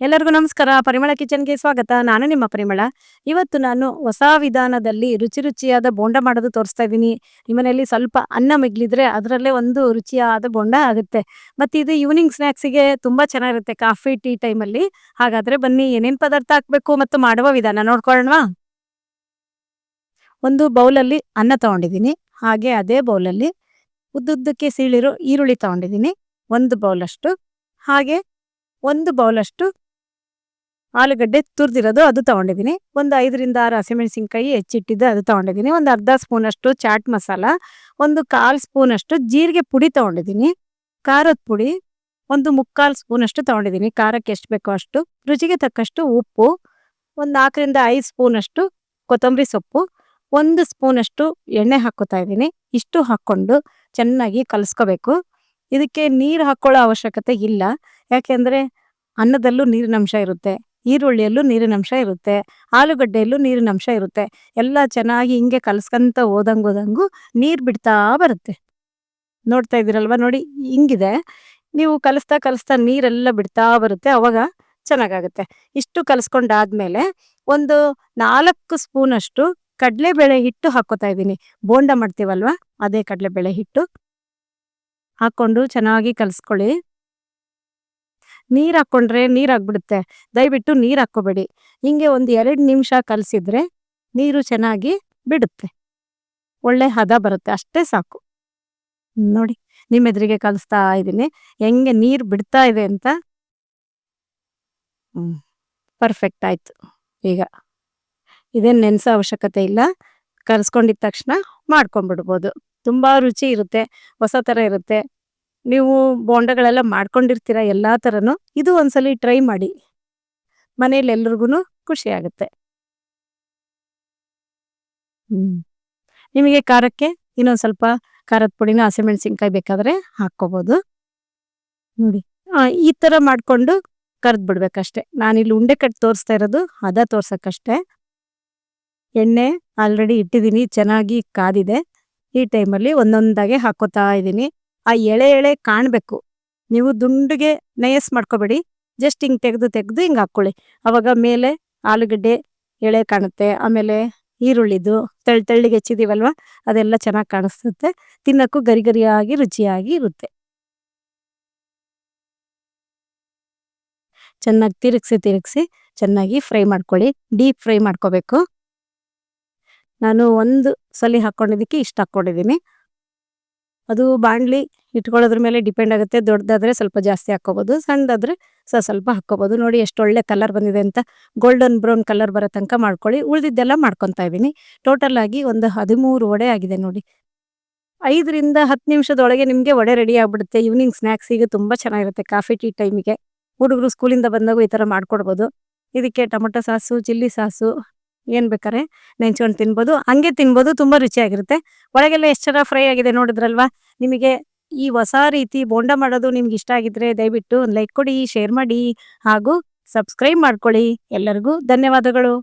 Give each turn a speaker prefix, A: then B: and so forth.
A: ಎಲ್ಲರಿಗೂ ನಮಸ್ಕಾರ. ಪರಿಮಳ ಕಿಚನ್ಗೆ ಸ್ವಾಗತ. ನಾನು ನಿಮ್ಮ ಪರಿಮಳ. ಇವತ್ತು ನಾನು ಹೊಸ ವಿಧಾನದಲ್ಲಿ ರುಚಿ ರುಚಿಯಾದ ಬೋಂಡ ಮಾಡೋದು ತೋರಿಸ್ತಾ ಇದ್ದೀನಿ. ನಿಮ್ಮನೆಯಲ್ಲಿ ಸ್ವಲ್ಪ ಅನ್ನ ಮಿಗ್ಲಿದ್ರೆ ಅದರಲ್ಲೇ ಒಂದು ರುಚಿಯಾದ ಬೋಂಡ ಆಗುತ್ತೆ. ಮತ್ತೆ ಇದು ಈವ್ನಿಂಗ್ ಸ್ನ್ಯಾಕ್ಸಿಗೆ ತುಂಬಾ ಚೆನ್ನಾಗಿರುತ್ತೆ ಕಾಫಿ, ಟೀ ಟೈಮಲ್ಲಿ. ಹಾಗಾದ್ರೆ ಬನ್ನಿ, ಏನೇನ್ ಪದಾರ್ಥ ಹಾಕ್ಬೇಕು ಮತ್ತು ಮಾಡುವ ವಿಧಾನ ನೋಡ್ಕೊಳ್ಳೋಣವಾ? ಒಂದು ಬೌಲಲ್ಲಿ ಅನ್ನ ತಗೊಂಡಿದ್ದೀನಿ. ಹಾಗೆ ಅದೇ ಬೌಲಲ್ಲಿ ಉದ್ದುದ್ದಕ್ಕೆ ಸೀಳಿರೋ ಈರುಳ್ಳಿ ತಗೊಂಡಿದ್ದೀನಿ. ಒಂದು ಬೌಲಷ್ಟು. ಹಾಗೆ ಒಂದು ಬೌಲಷ್ಟು ಆಲೂಗಡ್ಡೆ ತುರಿದಿರೋದು ಅದು ತಗೊಂಡಿದ್ದೀನಿ. ಒಂದು ಐದರಿಂದ ಆರು ಹಸಿಮೆಣಸಿನ್ಕಾಯಿ ಹೆಚ್ಚಿಟ್ಟಿದ್ದು ಅದು ತಗೊಂಡಿದ್ದೀನಿ. ಒಂದು ಅರ್ಧ ಸ್ಪೂನ್ ಅಷ್ಟು ಚಾಟ್ ಮಸಾಲ, ಒಂದು ಕಾಲು ಸ್ಪೂನ್ ಅಷ್ಟು ಜೀರಿಗೆ ಪುಡಿ ತಗೊಂಡಿದ್ದೀನಿ. ಖಾರದ ಪುಡಿ, ಒಂದು ಮುಕ್ಕಾಲು ಸ್ಪೂನ್ ಅಷ್ಟು ತಗೊಂಡಿದ್ದೀನಿ. ಖಾರಕ್ಕೆ ಎಷ್ಟು ಬೇಕೋ ಅಷ್ಟು. ರುಚಿಗೆ ತಕ್ಕಷ್ಟು ಉಪ್ಪು, ಒಂದು ನಾಲ್ಕರಿಂದ ಐದು ಸ್ಪೂನ್ ಅಷ್ಟು ಕೊತ್ತಂಬರಿ ಸೊಪ್ಪು, ಒಂದು ಸ್ಪೂನ್ ಅಷ್ಟು ಎಣ್ಣೆ ಹಾಕೋತಾ ಇದ್ದೀನಿ. ಇಷ್ಟು ಹಾಕ್ಕೊಂಡು ಚೆನ್ನಾಗಿ ಕಲಿಸ್ಕೋಬೇಕು. ಇದಕ್ಕೆ ನೀರು ಹಾಕ್ಕೊಳ್ಳೋ ಅವಶ್ಯಕತೆ ಇಲ್ಲ. ಯಾಕೆಂದರೆ ಅನ್ನದಲ್ಲೂ ನೀರಿನ ಅಂಶ ಇರುತ್ತೆ. ಈರುಳ್ಳಿಯಲ್ಲೂ ನೀರಿನಂಶ ಇರುತ್ತೆ, ಆಲೂಗಡ್ಡೆಯಲ್ಲೂ ನೀರಿನಂಶ ಇರುತ್ತೆ. ಎಲ್ಲ ಚೆನ್ನಾಗಿ ಹಿಂಗೆ ಕಲಸ್ಕೊಂತ ಹೋದಂಗೆ ಹೋದಂಗು ನೀರು ಬಿಡ್ತಾ ಬರುತ್ತೆ. ನೋಡ್ತಾ ಇದ್ದೀರಲ್ವ? ನೋಡಿ ಹಿಂಗಿದೆ. ನೀವು ಕಲಿಸ್ತಾ ಕಲಿಸ್ತಾ ನೀರೆಲ್ಲ ಬಿಡ್ತಾ ಬರುತ್ತೆ, ಅವಾಗ ಚೆನ್ನಾಗಾಗುತ್ತೆ. ಇಷ್ಟು ಕಲಿಸ್ಕೊಂಡಾದ್ಮೇಲೆ ಒಂದು ನಾಲ್ಕು ಸ್ಪೂನಷ್ಟು ಕಡಲೆಬೇಳೆ ಹಿಟ್ಟು ಹಾಕೋತಾ ಇದ್ದೀನಿ. ಬೋಂಡ ಮಾಡ್ತೀವಲ್ವ? ಅದೇ ಕಡಲೆಬೇಳೆ ಹಿಟ್ಟು. ಹಾಕೊಂಡು ಚೆನ್ನಾಗಿ ಕಲಿಸ್ಕೊಳ್ಳಿ. ನೀರ್ ಹಾಕೊಂಡ್ರೆ ನೀರು ಆಗ್ಬಿಡುತ್ತೆ. ದಯವಿಟ್ಟು ನೀರು ಹಾಕೋಬೇಡಿ ಹಿಂಗೆ ಒಂದು ಎರಡು ನಿಮಿಷ ಕಲಸಿದ್ರೆ ನೀರು ಚೆನ್ನಾಗಿ ಬಿಡುತ್ತೆ. ಒಳ್ಳೆ ಹದ ಬರುತ್ತೆ. ಅಷ್ಟೇ ಸಾಕು. ನೋಡಿ ನಿಮ್ಮ ಎದುರಿಗೆ ಕಲಿಸ್ತಾ ಇದ್ದೀನಿ. ಹೆಂಗೆ ನೀರು ಬಿಡ್ತಾ ಇದೆ ಅಂತ. ಪರ್ಫೆಕ್ಟ್ ಆಯ್ತು. ಈಗ ಇದೇನು ನೆನೆಸೋ ಅವಶ್ಯಕತೆ ಇಲ್ಲ. ಕಲ್ಸ್ಕೊಂಡಿದ ತಕ್ಷಣ ಮಾಡ್ಕೊಂಡ್ಬಿಡ್ಬೋದು. ತುಂಬ ರುಚಿ ಇರುತ್ತೆ. ಹೊಸ ಥರ ಇರುತ್ತೆ. ನೀವು ಬೋಂಡಗಳೆಲ್ಲ ಮಾಡ್ಕೊಂಡಿರ್ತೀರ ಎಲ್ಲಾ ಥರನೂ ಇದು ಒಂದ್ಸಲಿ ಟ್ರೈ ಮಾಡಿ. ಮನೇಲಿ ಎಲ್ರಿಗೂ ಖುಷಿ ಆಗುತ್ತೆ. ನಿಮಗೆ ಖಾರಕ್ಕೆ ಇನ್ನೊಂದು ಸ್ವಲ್ಪ ಖಾರದ ಪುಡಿನ ಹಸಿಮೆಣಸಿನ್ಕಾಯಿ ಬೇಕಾದ್ರೆ ಹಾಕ್ಕೋಬೋದು. ನೋಡಿ ಈ ತರ ಮಾಡ್ಕೊಂಡು ಕರ್ದ್ ಬಿಡ್ಬೇಕಷ್ಟೆ. ನಾನಿಲ್ಲಿ ಉಂಡೆ ಕಟ್ ತೋರಿಸ್ತಾ ಇರೋದು, ಹದ ತೋರ್ಸಕ್ಕಷ್ಟೆ. ಎಣ್ಣೆ ಆಲ್ರೆಡಿ ಇಟ್ಟಿದ್ದೀನಿ ಚೆನ್ನಾಗಿ ಕಾದಿದೆ. ಈ ಟೈಮಲ್ಲಿ ಒಂದೊಂದಾಗೆ ಹಾಕೋತಾ ಇದ್ದೀನಿ ಆ ಎಳೆ ಎಳೆ ಕಾಣಬೇಕು. ನೀವು ದುಂಡುಗೆ ನಯಸ್ ಮಾಡ್ಕೋಬೇಡಿ. ಜಸ್ಟ್ ಹಿಂಗೆ ತೆಗೆದು ತೆಗೆದು ಹಿಂಗೆ ಹಾಕ್ಕೊಳ್ಳಿ. ಅವಾಗ ಮೇಲೆ ಆಲೂಗಡ್ಡೆ ಎಳೆ ಕಾಣುತ್ತೆ, ಆಮೇಲೆ ಈರುಳ್ಳಿದು ತೆಳ್ ತೆಳ್ಳಿಗೆ ಹೆಚ್ಚಿದೀವಲ್ವಾ? ಅದೆಲ್ಲ ಚೆನ್ನಾಗಿ ಕಾಣಿಸುತ್ತೆ ತಿನ್ನಕ್ಕೂ ಗರಿ ಗರಿಯಾಗಿ ರುಚಿಯಾಗಿ ಇರುತ್ತೆ. ಚೆನ್ನಾಗಿ ತಿರುಗಿಸಿ ತಿರುಗಿಸಿ ಚೆನ್ನಾಗಿ ಫ್ರೈ ಮಾಡ್ಕೊಳ್ಳಿ. ಡೀಪ್ ಫ್ರೈ ಮಾಡ್ಕೋಬೇಕು. ನಾನು ಒಂದು ಸಲಿ ಹಾಕ್ಕೊಂಡಿದ್ದಕ್ಕೆ ಇಷ್ಟ ಹಾಕೊಂಡಿದ್ದೀನಿ ಅದು ಬಾಣ್ಲಿ ಇಟ್ಕೊಳ್ಳೋದ್ರ ಮೇಲೆ ಡಿಪೆಂಡ್ ಆಗುತ್ತೆ. ದೊಡ್ಡದಾದ್ರೆ ಸ್ವಲ್ಪ ಜಾಸ್ತಿ ಹಾಕೋಬಹುದು ಸಣ್ಣದಾದ್ರೆ ಸಹ ಸ್ವಲ್ಪ ಹಾಕ್ಕೋಬೋದು. ನೋಡಿ ಎಷ್ಟು ಒಳ್ಳೆ ಕಲರ್ ಬಂದಿದೆ ಅಂತ ಗೋಲ್ಡನ್ ಬ್ರೌನ್ ಕಲರ್ ಬರೋ ತನಕ ಮಾಡ್ಕೊಳ್ಳಿ. ಉಳಿದಿದ್ದೆಲ್ಲ ಮಾಡ್ಕೊತಾ ಇದ್ದೀನಿ. ಟೋಟಲ್ ಆಗಿ ಒಂದು ಹದಿಮೂರು ವಡೆ ಆಗಿದೆ ನೋಡಿ. ಐದರಿಂದ ಹತ್ತು ನಿಮಿಷದೊಳಗೆ ನಿಮಗೆ ವಡೆ ರೆಡಿ ಆಗಿಬಿಡುತ್ತೆ. ಈವ್ನಿಂಗ್ ಸ್ನ್ಯಾಕ್ಸಿಗೆ ತುಂಬ ಚೆನ್ನಾಗಿರುತ್ತೆ ಕಾಫಿ, ಟೀ ಟೈಮಿಗೆ. ಹುಡುಗರು ಸ್ಕೂಲಿಂದ ಬಂದಾಗ ಈ ಥರ ಮಾಡ್ಕೊಡ್ಬೋದು. ಇದಕ್ಕೆ ಟೊಮೊಟೊ ಸಾಸು, ಚಿಲ್ಲಿ ಸಾಸು ಏನ್ ಬೇಕಾರೆ ನೆಂಚ್ಕೊಂಡು ತಿನ್ಬೋದು. ಹಂಗೆ ತಿನ್ಬೋದು, ತುಂಬಾ ರುಚಿಯಾಗಿರುತ್ತೆ. ಒಳಗೆಲ್ಲ ಎಷ್ಟು ಚೆನ್ನಾಗಿ ಫ್ರೈ ಆಗಿದೆ ನೋಡಿದ್ರಲ್ವಾ? ನಿಮಗೆ ಈ ಹೊಸ ರೀತಿ ಬೋಂಡ ಮಾಡೋದು ನಿಮ್ಗೆ ಇಷ್ಟ ಆಗಿದ್ರೆ ದಯವಿಟ್ಟು ಲೈಕ್ ಕೊಡಿ ಶೇರ್ ಮಾಡಿ ಹಾಗೂ ಸಬ್ಸ್ಕ್ರೈಬ್ ಮಾಡ್ಕೊಳ್ಳಿ. ಎಲ್ಲರಿಗೂ ಧನ್ಯವಾದಗಳು.